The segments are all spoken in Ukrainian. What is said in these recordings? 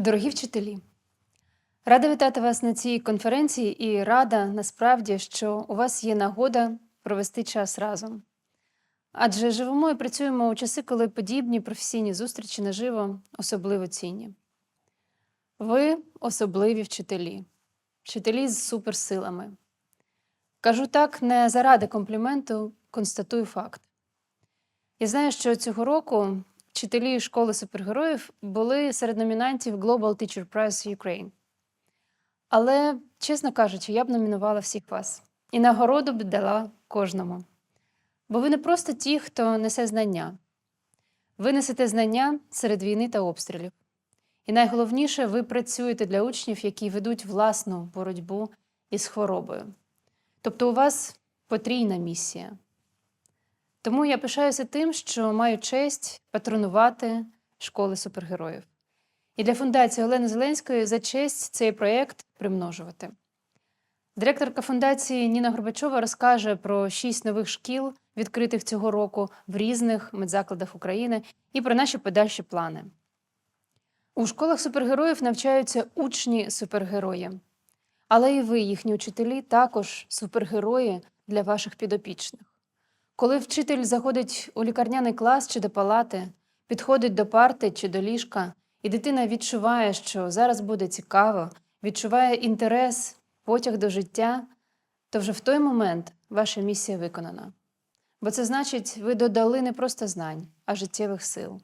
Дорогі вчителі, рада вітати вас на цій конференції і рада насправді, що у вас є нагода провести час разом. Адже живемо і працюємо у часи, коли подібні професійні зустрічі наживо особливо цінні. Ви особливі вчителі, вчителі з суперсилами. Кажу так не заради компліменту, констатую факт. Я знаю, що цього року вчителі школи супергероїв були серед номінантів Global Teacher Prize Ukraine. Але, чесно кажучи, я б номінувала всіх вас. І нагороду б дала кожному. Бо ви не просто ті, хто несе знання. Ви несете знання серед війни та обстрілів. І найголовніше, ви працюєте для учнів, які ведуть власну боротьбу із хворобою. Тобто у вас потрійна місія. Тому я пишаюся тим, що маю честь патронувати школи супергероїв. І для фундації Олени Зеленської за честь цей проєкт примножувати. Директорка фундації Ніна Горбачова розкаже про шість нових шкіл, відкритих цього року в різних медзакладах України, і про наші подальші плани. У школах супергероїв навчаються учні супергерої. Але і ви, їхні учителі, також супергерої для ваших підопічних. Коли вчитель заходить у лікарняний клас чи до палати, підходить до парти чи до ліжка, і дитина відчуває, що зараз буде цікаво, відчуває інтерес, потяг до життя, то вже в той момент ваша місія виконана. Бо це значить, ви додали не просто знань, а життєвих сил.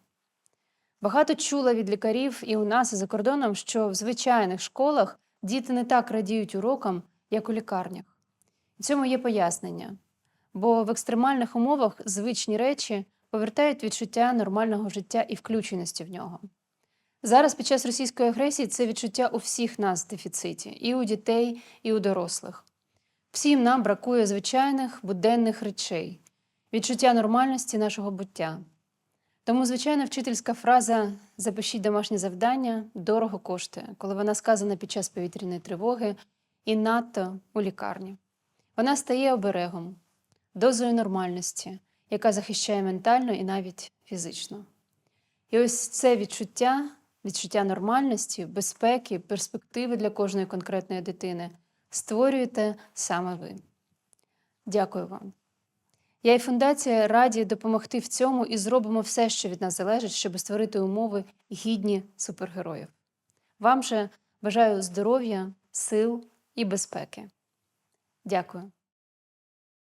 Багато чула від лікарів і у нас, і за кордоном, що в звичайних школах діти не так радіють урокам, як у лікарнях. І цьому є пояснення. Бо в екстремальних умовах звичні речі повертають відчуття нормального життя і включеності в нього. Зараз під час російської агресії це відчуття у всіх нас в дефіциті, і у дітей, і у дорослих. Всім нам бракує звичайних буденних речей, відчуття нормальності нашого буття. Тому, звичайно, вчительська фраза Запишіть домашнє завдання дорого коштує, коли вона сказана під час повітряної тривоги і надто у лікарні. Вона стає оберегом, дозою нормальності, яка захищає ментально і навіть фізично. І ось це відчуття, відчуття нормальності, безпеки, перспективи для кожної конкретної дитини створюєте саме ви. Дякую вам. Я і фундація раді допомогти в цьому і зробимо все, що від нас залежить, щоб створити умови гідні супергероїв. Вам же бажаю здоров'я, сил і безпеки. Дякую.